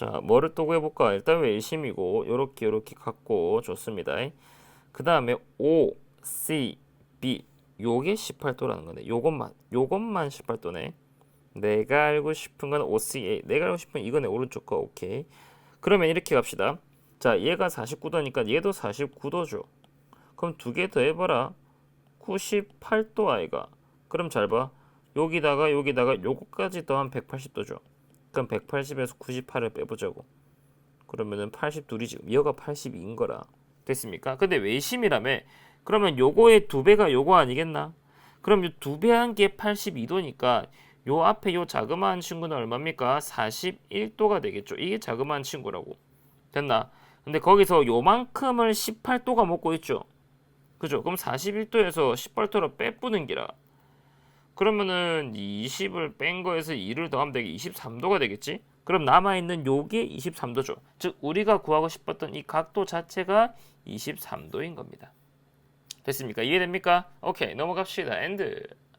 자, 뭐를 또 구해볼까? 일단 외심이고 요렇게 요렇게 갖고 좋습니다. 그 다음에 O, C, B 요게 18도라는 거네. 요것만 요것만 18도네. 내가 알고 싶은 건 OCA. 내가 알고 싶은 이거네 오른쪽 거 오케이. 그러면 이렇게 갑시다. 자, 얘가 49도니까 얘도 49도죠. 그럼 두 개 더 해봐라. 98도 아이가. 그럼 잘 봐. 여기다가 여기다가 요거까지 더하면 180도죠. 그럼 180에서 98을 빼보자고. 그러면은 82이 지금 여가 82인 거라. 됐습니까? 근데 외심이라며. 그러면 요거의 두 배가 요거 아니겠나? 그럼 요 두 배 한 게 82도니까 요 앞에 요 자그마한 친구는 얼마입니까? 41도가 되겠죠. 이게 자그마한 친구라고. 됐나? 근데 거기서 요만큼을 18도가 먹고 있죠. 그죠? 그럼 41도에서 18도로 빼뿌는 기라. 그러면은 20을 뺀 거에서 2를 더하면 되게 23도가 되겠지? 그럼 남아있는 요게 23도죠. 즉 우리가 구하고 싶었던 이 각도 자체가 23도인 겁니다. 됐습니까? 이해됩니까? 오케이 넘어갑시다. 엔드.